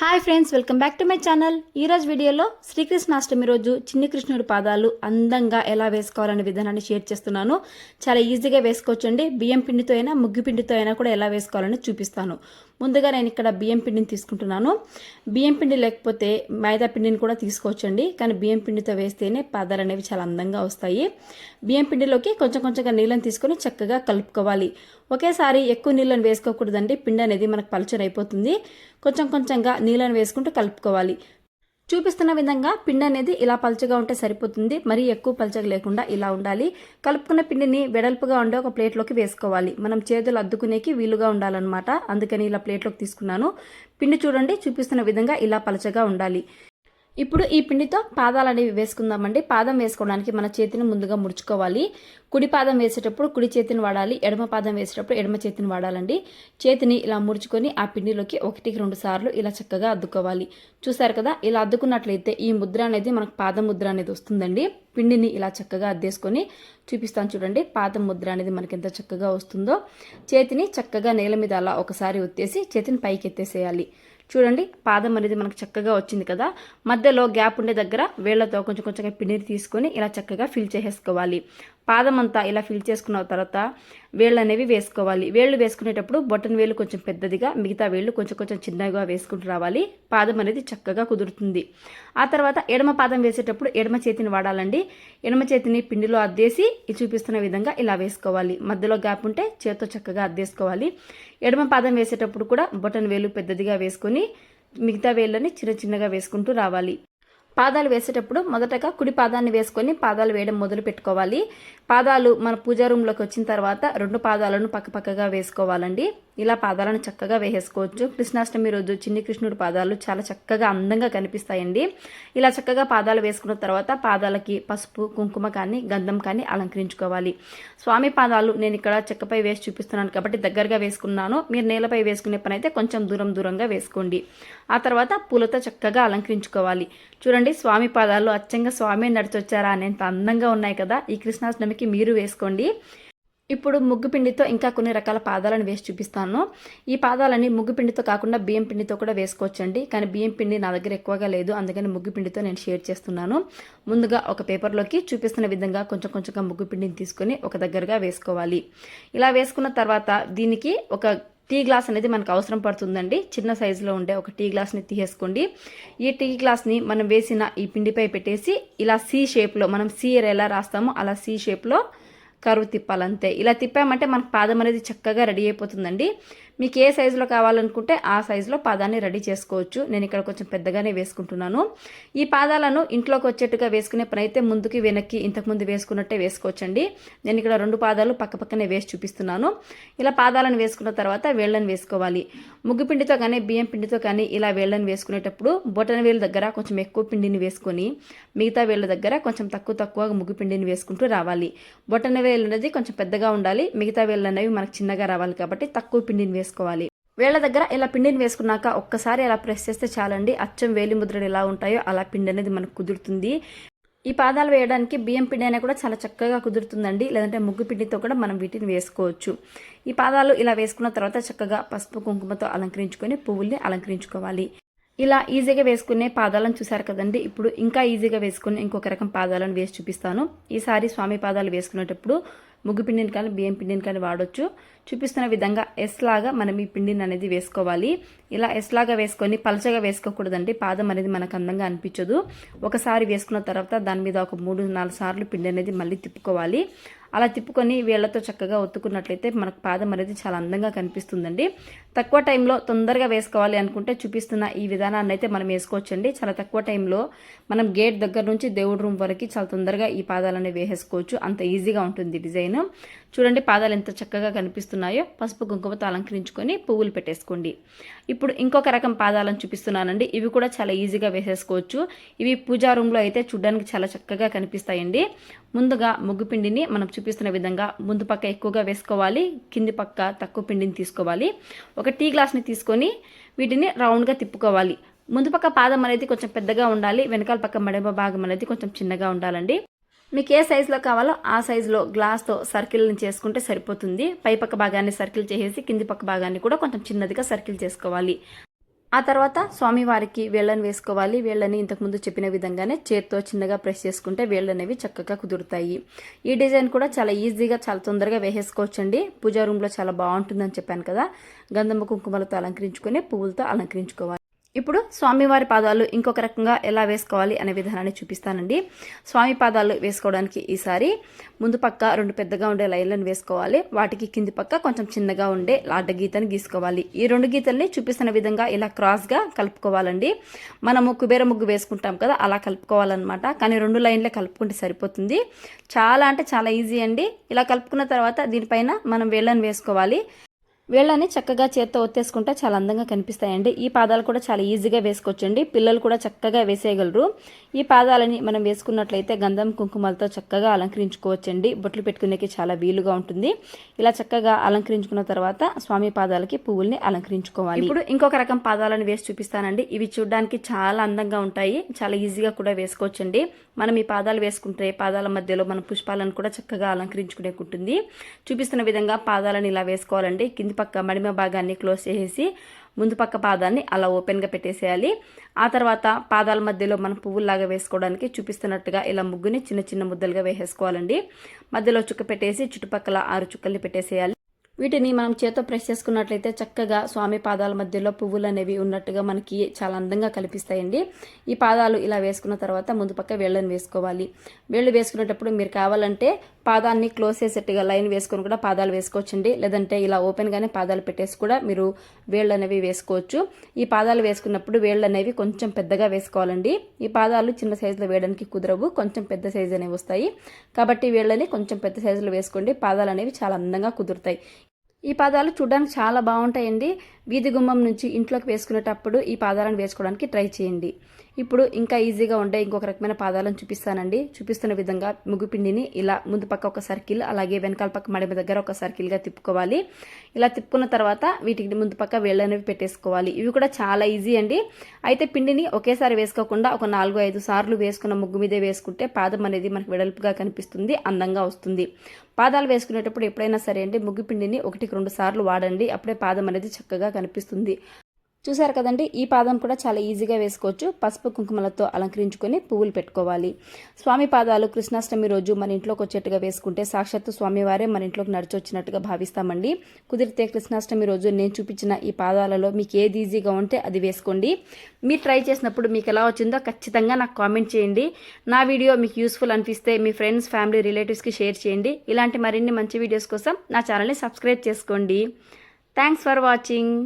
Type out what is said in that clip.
Hi friends welcome back to my channel. ఈరోజు వీడియోలో శ్రీకృష్ణాష్టమి రోజు చిన్ని కృష్ణుడి పాదాలు అందంగా ఎలా వేసుకోవాలనే విధానాన్ని షేర్ చేస్తున్నాను. చాలా ఈజీగా వేసుకోవచ్చండి. బియ్యం పిండితో అయినా ముగ్గు పిండితో అయినా కూడా ఎలా వేసుకోవాలని చూపిస్తాను. ముందుగా నేను ఇక్కడ బియ్యం పిండిని తీసుకుంటున్నాను. బియ్యం పిండి లేకపోతే మైదా పిండిని కూడా తీసుకోవచ్చండి. కానీ బియ్యం పిండితో వేస్తేనే పాదాలు అనేవి చాలా అందంగా వస్తాయి. బియ్యం పిండిలోకి కొంచెం కొంచెంగా నీళ్ళని తీసుకొని చక్కగా కలుపుకోవాలి. ఒకేసారి ఎక్కువ నీళ్ళని వేసుకోకూడదండి. పిండి అనేది మనకు పల్చర్ అయిపోతుంది కొంచెం కొంచెంగా నీళ్ళని వేసుకుంటూ కలుపుకోవాలి. చూపిస్తున్న విధంగా పిండి అనేది ఇలా పలచగా ఉంటే సరిపోతుంది. మరీ ఎక్కువ పల్చగా లేకుండా ఇలా ఉండాలి. కలుపుకున్న పిండిని వెడల్పుగా ఉండే ఒక ప్లేట్లోకి వేసుకోవాలి. మనం చేతులు అద్దుకునేకి వీలుగా ఉండాలన్నమాట. అందుకని ఇలా ప్లేట్లోకి తీసుకున్నాను. పిండి చూడండి చూపిస్తున్న విధంగా ఇలా పలచగా ఉండాలి. ఇప్పుడు ఈ పిండితో పాదాలు అనేవి వేసుకుందామండి. పాదం వేసుకోవడానికి మన చేతిని ముందుగా ముడుచుకోవాలి. కుడి పాదం వేసేటప్పుడు కుడి చేతిని వాడాలి. ఎడమ పాదం వేసేటప్పుడు ఎడమ చేతిని వాడాలండి. చేతిని ఇలా ముడుచుకొని ఆ పిండిలోకి ఒకటికి రెండు సార్లు ఇలా చక్కగా అద్దుకోవాలి. చూసారు కదా? ఇలా అద్దుకున్నట్లయితే ఈ ముద్ర అనేది మనకు పాదం ముద్ర అనేది వస్తుందండి. పిండిని ఇలా చక్కగా అద్దేసుకొని చూపిస్తాను చూడండి. పాదం ముద్ర అనేది మనకి ఎంత చక్కగా వస్తుందో. చేతిని చక్కగా నేల మీద అలా ఒకసారి ఒత్తేసి చేతిని పైకి ఎత్తేసేయాలి చూడండి పాదం అనేది మనకు చక్కగా వచ్చింది కదా. మధ్యలో గ్యాప్ ఉండే దగ్గర వేళ్ళతో కొంచెం కొంచెంగా పిండిని తీసుకొని ఇలా చక్కగా ఫిల్ చేసేసుకోవాలి. పాదం అంతా ఇలా ఫిల్ చేసుకున్న తర్వాత వేళ్ళు అనేవి వేసుకోవాలి. వేళ్ళు వేసుకునేటప్పుడు బొటన్ వేలు కొంచెం పెద్దదిగా మిగతా వేళ్ళు కొంచెం కొంచెం చిన్నగా వేసుకుంటూ రావాలి. పాదం అనేది చక్కగా కుదురుతుంది. ఆ తర్వాత ఎడమ పాదం వేసేటప్పుడు ఎడమ చేతిని వాడాలండి. ఎడమ చేతిని పిండిలో అద్దేసి చూపిస్తున్న విధంగా ఇలా వేసుకోవాలి. మధ్యలో గ్యాప్ ఉంటే చేతితో చక్కగా అద్దేసుకోవాలి. ఎడమ పాదం వేసేటప్పుడు కూడా బొటన్ వేలు పెద్దదిగా వేసుకొని మిగతా వేళ్ళని చిన్న చిన్నగా వేసుకుంటూ రావాలి. పాదాలు వేసేటప్పుడు మొదటగా కుడి పాదాన్ని వేసుకొని పాదాలు వేయడం మొదలు పెట్టుకోవాలి. పాదాలు మన పూజా రూమ్లోకి వచ్చిన తర్వాత రెండు పాదాలను పక్కపక్కగా వేసుకోవాలండి. ఇలా పాదాలను చక్కగా వేసేసుకోవచ్చు. కృష్ణాష్టమి రోజు చిన్ని కృష్ణుడి పాదాలు చాలా చక్కగా అందంగా కనిపిస్తాయండి. ఇలా చక్కగా పాదాలు వేసుకున్న తర్వాత పాదాలకి పసుపు కుంకుమ కానీ గంధం కానీ అలంకరించుకోవాలి. స్వామి పాదాలు నేను ఇక్కడ చెక్కపై వేసి చూపిస్తున్నాను కాబట్టి దగ్గరగా వేసుకున్నాను. మీరు నేలపై వేసుకునే పని అయితే కొంచెం దూరం దూరంగా వేసుకోండి. ఆ తర్వాత పూలతో చక్కగా అలంకరించుకోవాలి. చూడండి స్వామి పాదాలు అచ్చంగా స్వామి నడిచొచ్చారా అనేంత అందంగా ఉన్నాయి కదా. ఈ కృష్ణాష్టమికి మీరు వేసుకోండి. ఇప్పుడు ముగ్గు పిండితో ఇంకా కొన్ని రకాల పాదాలను వేసి చూపిస్తాను. ఈ పాదాలని ముగ్గు పిండితో కాకుండా బియ్యం పిండితో కూడా వేసుకోవచ్చండి. కానీ బియ్యం పిండి నా దగ్గర ఎక్కువగా లేదు. అందుకని ముగ్గు పిండితో నేను షేర్ చేస్తున్నాను. ముందుగా ఒక పేపర్లోకి చూపిస్తున్న విధంగా కొంచెం కొంచెంగా ముగ్గు పిండిని తీసుకొని ఒక దగ్గరగా వేసుకోవాలి. ఇలా వేసుకున్న తర్వాత దీనికి ఒక టీ గ్లాస్ అనేది మనకు అవసరం పడుతుందండి. చిన్న సైజులో ఉండే ఒక టీ గ్లాస్ని తీసేసుకోండి. ఈ టీ గ్లాస్ని మనం వేసిన ఈ పిండిపై పెట్టేసి ఇలా సి షేప్లో మనం సి ఎలా రాస్తామో అలా సి షేప్లో కరువు తిప్పాలంతే. ఇలా తిప్పామంటే మనకు పాదం అనేది చక్కగా రెడీ అయిపోతుందండి. మీకు ఏ సైజులో కావాలనుకుంటే ఆ సైజులో పాదాన్ని రెడీ చేసుకోవచ్చు. నేను ఇక్కడ కొంచెం పెద్దగానే వేసుకుంటున్నాను. ఈ పాదాలను ఇంట్లోకి వచ్చేట్టుగా వేసుకునే పని అయితే ముందుకి వెనక్కి ఇంతకుముందు వేసుకున్నట్టే వేసుకోవచ్చండి. నేను ఇక్కడ రెండు పాదాలు పక్కపక్కనే వేసి చూపిస్తున్నాను. ఇలా పాదాలను వేసుకున్న తర్వాత వేళ్ళని వేసుకోవాలి. ముగ్గు పిండితో కానీ బియ్యం పిండితో కానీ ఇలా వేళ్ళని వేసుకునేటప్పుడు బొటన వేలు దగ్గర కొంచెం ఎక్కువ పిండిని వేసుకొని మిగతా వేళ్ళ దగ్గర కొంచెం తక్కువ తక్కువగా ముగ్గు పిండిని వేసుకుంటూ రావాలి. బొటన వేలు అనేది కొంచెం పెద్దగా ఉండాలి. మిగతా వేళ్ళు అనేవి మనకు చిన్నగా రావాలి కాబట్టి తక్కువ పిండిని వేసుకోవాలి. వేళ్ళ దగ్గర ఇలా పిండిని వేసుకున్నాక ఒక్కసారి అలా ప్రెస్ చేస్తే చాలండి. అచ్చం వేలి ముద్రలు ఎలా ఉంటాయో అలా పిండి అనేది మనకు కుదురుతుంది. ఈ పాదాలు వేయడానికి బియ్యం పిండి అయినా కూడా చాలా చక్కగా కుదురుతుందండి. లేదంటే ముగ్గు పిండితో కూడా మనం వీటిని వేసుకోవచ్చు. ఈ పాదాలు ఇలా వేసుకున్న తర్వాత చక్కగా పసుపు కుంకుమతో అలంకరించుకొని పువ్వుల్ని అలంకరించుకోవాలి. ఇలా ఈజీగా వేసుకునే పాదాలను చూసారు కదండి. ఇప్పుడు ఇంకా ఈజీగా వేసుకుని ఇంకొక రకం పాదాలను వేసి చూపిస్తాను. ఈసారి స్వామి పాదాలు వేసుకునేటప్పుడు ముగ్గు పిండిని కానీ బియ్యం పిండిని కానీ వాడొచ్చు. చూపిస్తున్న విధంగా ఎస్ లాగా మనం ఈ పిండిని అనేది వేసుకోవాలి. ఇలా ఎస్ లాగా వేసుకొని పలచగా వేసుకోకూడదండి. పాదం అనేది మనకు అందంగా అనిపించదు. ఒకసారి వేసుకున్న తర్వాత దాని మీద ఒక మూడు నాలుగు సార్లు పిండి అనేది మళ్ళీ తిప్పుకోవాలి. అలా తిప్పుకొని వేళ్ళతో చక్కగా ఒత్తుకున్నట్లయితే మనకు పాదం అనేది చాలా అందంగా కనిపిస్తుందండి. తక్కువ టైంలో తొందరగా వేసుకోవాలి అనుకుంటే చూపిస్తున్న ఈ విధానాన్ని అయితే మనం వేసుకోవచ్చండి. చాలా తక్కువ టైంలో మనం గేట్ దగ్గర నుంచి దేవుడి రూమ్ వరకు చాలా తొందరగా ఈ పాదాలనే వేసేసుకోవచ్చు. అంత ఈజీగా ఉంటుంది డిజైన్. చూడండి పాదాలు ఎంత చక్కగా కనిపిస్తున్నాయో. పసుపు కుంకుమతో అలంకరించుకొని పువ్వులు పెట్టేసుకోండి. ఇప్పుడు ఇంకొక రకం పాదాలను చూపిస్తున్నానండి. ఇవి కూడా చాలా ఈజీగా వేసేసుకోవచ్చు. ఇవి పూజా రూమ్లో అయితే చూడడానికి చాలా చక్కగా కనిపిస్తాయండి. ముందుగా ముగ్గు పిండిని మనం చూపిస్తున్న విధంగా ముందు పక్క ఎక్కువగా వేసుకోవాలి. కింది పక్క తక్కువ పిండిని తీసుకోవాలి. ఒక టీ గ్లాస్ని తీసుకొని వీటిని రౌండ్గా తిప్పుకోవాలి. ముందు పక్క పాదం అనేది కొంచెం పెద్దగా ఉండాలి. వెనకాల పక్క మడమ భాగం అనేది కొంచెం చిన్నగా ఉండాలండి. మీకు ఏ సైజులో కావాలో ఆ సైజులో గ్లాస్తో సర్కిల్ని చేసుకుంటే సరిపోతుంది. పై పక్క భాగాన్ని సర్కిల్ చేసేసి కింది పక్క భాగాన్ని కూడా కొంచెం చిన్నదిగా సర్కిల్ చేసుకోవాలి. ఆ తర్వాత స్వామివారికి వేళ్ళని వేసుకోవాలి. వేళ్ళని ఇంతకుముందు చెప్పిన విధంగానే చేత్తో చిన్నగా ప్రెస్ చేసుకుంటే వేళ్ళు అనేవి చక్కగా కుదురుతాయి. ఈ డిజైన్ కూడా చాలా ఈజీగా చాలా తొందరగా వేసేసుకోవచ్చండి. పూజా రూమ్లో చాలా బాగుంటుందని చెప్పాను కదా. గంధమ్మ కుంకుమలతో అలంకరించుకొని పువ్వులతో అలంకరించుకోవాలి. ఇప్పుడు స్వామివారి పాదాలు ఇంకొక రకంగా ఎలా వేసుకోవాలి అనే విధానాన్ని చూపిస్తానండి. స్వామి పాదాలు వేసుకోవడానికి ఈసారి ముందు పక్క రెండు పెద్దగా ఉండే లైన్లను వేసుకోవాలి. వాటికి కింది పక్క కొంచెం చిన్నగా ఉండే లాడ్డ గీతను గీసుకోవాలి. ఈ రెండు గీతల్ని చూపిస్తున్న విధంగా ఇలా క్రాస్గా కలుపుకోవాలండి. మనము కుబేర ముగ్గు వేసుకుంటాం కదా అలా కలుపుకోవాలన్నమాట. కానీ రెండు లైన్లే కలుపుకుంటే సరిపోతుంది. చాలా అంటే చాలా ఈజీ అండి. ఇలా కలుపుకున్న తర్వాత దీనిపైన మనం వేళ్ళను వేసుకోవాలి. వేళ్ళని చక్కగా చేత్తో ఒత్తేసుకుంటే చాలా అందంగా కనిపిస్తాయండి. ఈ పాదాలు కూడా చాలా ఈజీగా వేసుకోవచ్చండి. పిల్లలు కూడా చక్కగా వేసేయగలరు. ఈ పాదాలని మనం వేసుకున్నట్లయితే గంధం కుంకుమలతో చక్కగా అలంకరించుకోవచ్చండి. బొట్లు పెట్టుకునేకి చాలా వీలుగా ఉంటుంది. ఇలా చక్కగా అలంకరించుకున్న తర్వాత స్వామి పాదాలకి పువ్వుల్ని అలంకరించుకోవాలి. ఇప్పుడు ఇంకొక రకం పాదాలను వేసి చూపిస్తానండి. ఇవి చూడడానికి చాలా అందంగా ఉంటాయి. చాలా ఈజీగా కూడా వేసుకోవచ్చండి. మనం ఈ పాదాలు వేసుకుంటే పాదాల మధ్యలో మన పుష్పాలను కూడా చక్కగా అలంకరించుకునే ఉంటుంది. చూపిస్తున్న విధంగా పాదాలను ఇలా వేసుకోవాలండి. కింది పక్క మడిమ భాగాన్ని క్లోజ్ చేసేసి ముందు పక్క పాదాన్ని అలా ఓపెన్గా పెట్టేసేయాలి. ఆ తర్వాత పాదాల మధ్యలో మనం పువ్వుల్లాగా వేసుకోవడానికి చూపిస్తున్నట్టుగా ఇలా ముగ్గుని చిన్న చిన్న ముద్దలుగా వేసేసుకోవాలండి. మధ్యలో చుక్క పెట్టేసి చుట్టుపక్కల ఆరు చుక్కల్ని పెట్టేసేయాలి. వీటిని మనం చేతో ప్రెస్ చేసుకున్నట్లయితే చక్కగా స్వామి పాదాల మధ్యలో పువ్వులు అనేవి ఉన్నట్టుగా మనకి చాలా అందంగా కనిపిస్తాయండి. ఈ పాదాలు ఇలా వేసుకున్న తర్వాత ముందు పక్క వేళ్ళని వేసుకోవాలి. వేళ్ళు వేసుకునేటప్పుడు మీరు కావాలంటే పాదాన్ని క్లోజ్ చేసేట్టుగా లైన్ వేసుకొని కూడా పాదాలు వేసుకోవచ్చండి. లేదంటే ఇలా ఓపెన్గానే పాదాలు పెట్టేసి కూడా మీరు వేళ్ళు అనేవి వేసుకోవచ్చు. ఈ పాదాలు వేసుకున్నప్పుడు వేళ్ళు అనేవి కొంచెం పెద్దగా వేసుకోవాలండి. ఈ పాదాలు చిన్న సైజులో వేయడానికి కుదరవు. కొంచెం పెద్ద సైజు అనేవి వస్తాయి. కాబట్టి వేళ్ళని కొంచెం పెద్ద సైజులో వేసుకోండి. పాదాలు అనేవి చాలా అందంగా కుదురుతాయి. ఈ పాదాలు చూడడానికి చాలా బాగుంటాయండి. వీధి గుమ్మం నుంచి ఇంట్లోకి వేసుకునేటప్పుడు ఈ పాదాలను వేసుకోవడానికి ట్రై చేయండి. ఇప్పుడు ఇంకా ఈజీగా ఉండే ఇంకొక రకమైన పాదాలను చూపిస్తానండి. చూపిస్తున్న విధంగా ముగ్గుపిండిని ఇలా ముందు పక్క ఒక సర్కిల్ అలాగే వెనకాల పక్క మడిమ దగ్గర ఒక సర్కిల్గా తిప్పుకోవాలి. ఇలా తిప్పుకున్న తర్వాత వీటికి ముందు పక్క వేళ్ళనేవి పెట్టేసుకోవాలి. ఇవి కూడా చాలా ఈజీ అండి. అయితే పిండిని ఒకేసారి వేసుకోకుండా ఒక నాలుగు ఐదు సార్లు వేసుకున్న ముగ్గు మీదే వేసుకుంటే పాదం అనేది మనకు వెడల్పుగా కనిపిస్తుంది అందంగా వస్తుంది. పాదాలు వేసుకునేటప్పుడు ఎప్పుడైనా సరే అండి ముగ్గు పిండిని ఒకటికి రెండు సార్లు వాడండి. అప్పుడే పాదం అనేది చక్కగా కనిపిస్తుంది. చూసారు కదండి ఈ పాదం కూడా చాలా ఈజీగా వేసుకోవచ్చు. పసుపు కుంకుమలతో అలంకరించుకొని పువ్వులు పెట్టుకోవాలి. స్వామి పాదాలు కృష్ణాష్టమి రోజు మన ఇంట్లోకి వచ్చేట్టుగా వేసుకుంటే సాక్షాత్తు స్వామివారే మన ఇంట్లోకి నడిచొచ్చినట్టుగా భావిస్తామండి. కుదిరితే కృష్ణాష్టమి రోజు నేను చూపించిన ఈ పాదాలలో మీకు ఏది ఈజీగా ఉంటే అది వేసుకోండి. మీరు ట్రై చేసినప్పుడు మీకు ఎలా వచ్చిందో ఖచ్చితంగా నాకు కామెంట్ చేయండి. నా వీడియో మీకు యూస్ఫుల్ అనిపిస్తే మీ ఫ్రెండ్స్ ఫ్యామిలీ రిలేటివ్స్కి షేర్ చేయండి. ఇలాంటి మరిన్ని మంచి వీడియోస్ కోసం నా ఛానల్ని సబ్స్క్రైబ్ చేసుకోండి. Thanks for watching.